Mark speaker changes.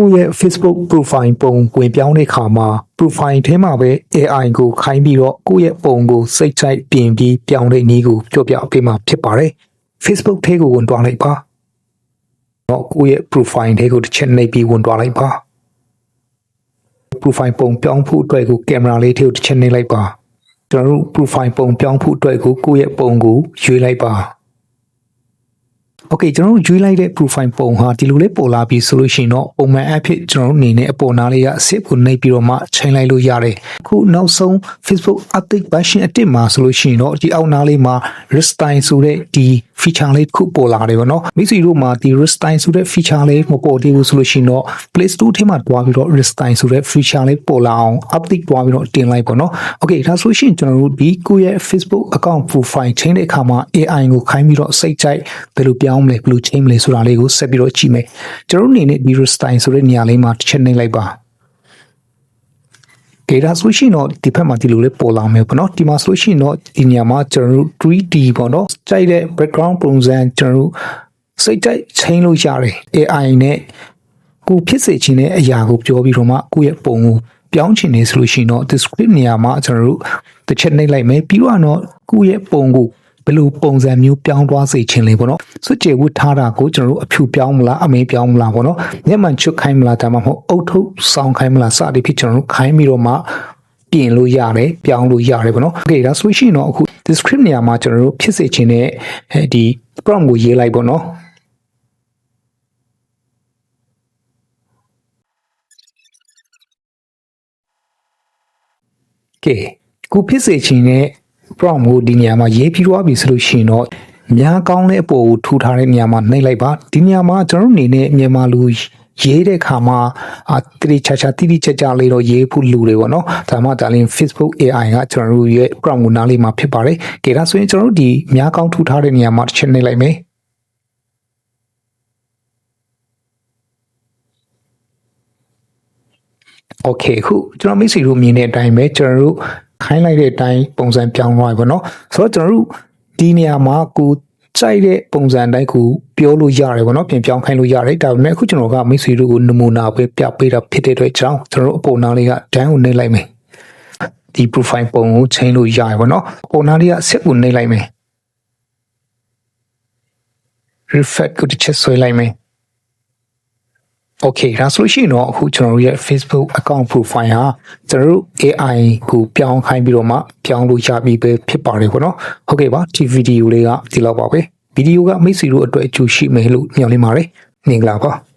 Speaker 1: ကိုယ့်ရဲ့ Facebook profile ပုံဝင်ပြောင်းတဲ့အခါမှာ profile ထဲမှာပဲ AI ကိုခိုင်းပြီးတော့ကိုယ့်ရဲ့ပုံကိုစိတ်ချိုက်ပြင်ပြီးပြောင်းတဲ့နည်းကိုပြောပြပေးမှာဖြစ်ပါတယ်။ Facebook ထဲကိုဝင်သွားလိုက်ပါ။တော့ကိုယ့်ရဲ့ profile ထဲကိုတစ်ချက်နှိပ်ပြီးဝင်သွားလိုက်ပါ။ profile ပုံပြောင်းဖို့အတွက်ကိုကင်မရာလေးထဲကိုတစ်ချက်နှိပ်လိုက်ပါ။ကျွန်တော်တို့ profile ပုံပြောင်းဖို့အတွက်ကိုကိုယ့်ရဲ့ပုံကိုရွေးလိုက်ပါ။ Okay ကျွန်တော်တို့ရွေးလိုက်တဲ့ profile ပုံဟာဒီလိုလေးပေါ်လာပြီဆိုလို့ရှိရင်တော့ပုံမှန်အဖြစ်ကျွန်တော်တို့အနေနဲ့အပေါ်နားလေးကအစစ်ကိုနှိပ်ပြီးတော့မှချိန်လိုက်လို့ရတယ်။အခုနောက်ဆုံး Facebook update version အတစ်မှာဆိုလို့ရှိရင်တော့ဒီအောက်နားလေးမှာ restyle ဆိုတဲ့ဒီ feature လေးတစ်ခုပေါ်လာတယ်ဗောနော်။မိတ်ဆွေတို့မှာဒီ restyle ဆိုတဲ့ feature လေးမပေါ်သေးဘူးဆိုလို့ရှိရင်တော့ Play Store ထဲမှာတွားပြီးတော့ restyle ဆိုတဲ့ feature လေးပေါ်လာအောင် update တွားပြီးတော့တင်လိုက်ပေါ့နော်။ Okay ဒါဆိုရှင်ကျွန်တော်တို့ဒီကိုယ့်ရဲ့ Facebook account profile ချိန်တဲ့အခါမှာ AI ကိုခိုင်းပြီးတော့စိတ်ကြိုက်ဘယ်လိုပြောင်းမလဲဘယ်လိုချိန်မလဲဆိုတာလေးကိုဆက်ပြီးတော့ကြည့်မယ်။ကျွန်တော်တို့အနေနဲ့ဒီ restyle ဆိုတဲ့နေရာလေးမှာတစ်ချက်နှိပ်လိုက်ပါ။ ကဲဒါဆိုရှင်တော့ဒီဘက်မှာဒီလိုလေးပေါ်လာမယ်ပေါ့နော်ဒီမှာဆိုရှင်တော့ဒီနေရာမှာကျွန်တော်တို့ 3D ပေါ့နော်ကြိုက်တဲ့ background ပုံစံကျွန်တော်တို့စိတ်ကြိုက်ချိန်လို့ရတယ် AI နဲ့ကိုဖြစ်စေချင်တဲ့အရာကိုပြောပြီးတော့မှကိုယ့်ရဲ့ပုံကိုပြောင်းချင်နေဆိုလို့ရှိရင်တော့ descript နေရာမှာကျွန်တော်တို့တစ်ချက်နှိပ်လိုက်မယ်ပြီးတော့တော့ကိုယ့်ရဲ့ပုံကို ဘယ်လိုပုံစံမျိုးပြောင်းသွားစေချင်လဲပေါ့နော်စွတ်ကြေဝတ်ထားတာကိုကျွန်တော်တို့အဖြူပြောင်းမလားအမေပြောင်းမလားပေါ့နော်မျက်မှန်ချွတ်ခိုင်းမလားဒါမှမဟုတ်အုတ်ထုတ်ဆောင်းခိုင်းမလားစသည်ဖြင့်ကျွန်တော်တို့ခိုင်းပြီးတော့မှပြင်လို့ရတယ်ပြောင်းလို့ရတယ်ပေါ့နော်โอเคဒါဆိုရှင်တော့အခု descript နေရာမှာကျွန်တော်တို့ဖြစ်စေချင်တဲ့အဲဒီ prompt ကိုရေးလိုက်ပေါ့နော် ကဲကိုဖြစ်စေချင်တဲ့ prompt ကိုဒီနေရာမှာရေးပြီးသွားပြီဆိုလို့ရှိရင်တော့များကောင်းတဲ့အပေါ်ကိုထူထားတဲ့နေရာမှာနှိပ်လိုက်ပါဒီနေရာမှာကျွန်တော်တို့အနေနဲ့မြန်မာလူရေးတဲ့ခါမှာအာတိတိချာချာတိတိကျကျလေးတော့ရေးဖို့လူတွေပေါ့နော်ဒါမှဒါလည်း Facebook AI ကကျွန်တော်တို့ရဲ့ prompt ကိုနားလေးမှာဖြစ်ပါတယ်ကဲဒါဆိုရင်ကျွန်တော်တို့ဒီများကောင်းထူထားတဲ့နေရာမှာတစ်ချက်နှိပ်လိုက်မယ် okay ခုကျွန်တော်မိတ်ဆွေတို့မြင်တဲ့အတိုင်းပဲကျွန်တော်တို့ခိုင်းလိုက်တဲ့အတိုင်းပုံစံပြောင်းသွားပြီပေါ့နော်ဆိုတော့ကျွန်တော်တို့ဒီနေရာမှာကိုကြိုက်တဲ့ပုံစံတိုင်းကိုပြောလို့ရတယ်ပေါ့နော်ပြင်ပြောင်းခိုင်းလို့ရတယ်ဒါပေမဲ့အခုကျွန်တော်ကမိတ်ဆွေတို့ကိုနမူနာပဲပြပေးတာဖြစ်တဲ့အတွက်ကျွန်တော်ကျွန်တော်တို့အပေါ်နားလေးကဒန်းကိုနှိပ်လိုက်မယ်ဒီ profile ပုံကို change လို့ရတယ်ပေါ့နော်အပေါ်နားလေးကဆက်ကိုနှိပ်လိုက်မယ် reflect ကိုတစ်ချက်ဆွဲလိုက်မယ် Okay ဒါဆိုလို့ရှိရင်တော့အခုကျွန်တော်တို့ရဲ့ Facebook account profile ဟာကျွန်တော်တို့ AI ကိုပြောင်းခိုင်းပြီးတော့မှပြောင်းလို့ရပြီပဲဖြစ်ပါတယ်ပေါ့နော်။ဟုတ်ကဲ့ပါဒီဗီဒီယိုလေးကဒီလောက်ပါပဲ။ဗီဒီယိုကမိတ်ဆွေတို့အတွက်အကျိုးရှိမယ်လို့ညွှန်လင်းပါတယ်။မင်္ဂလာပါ။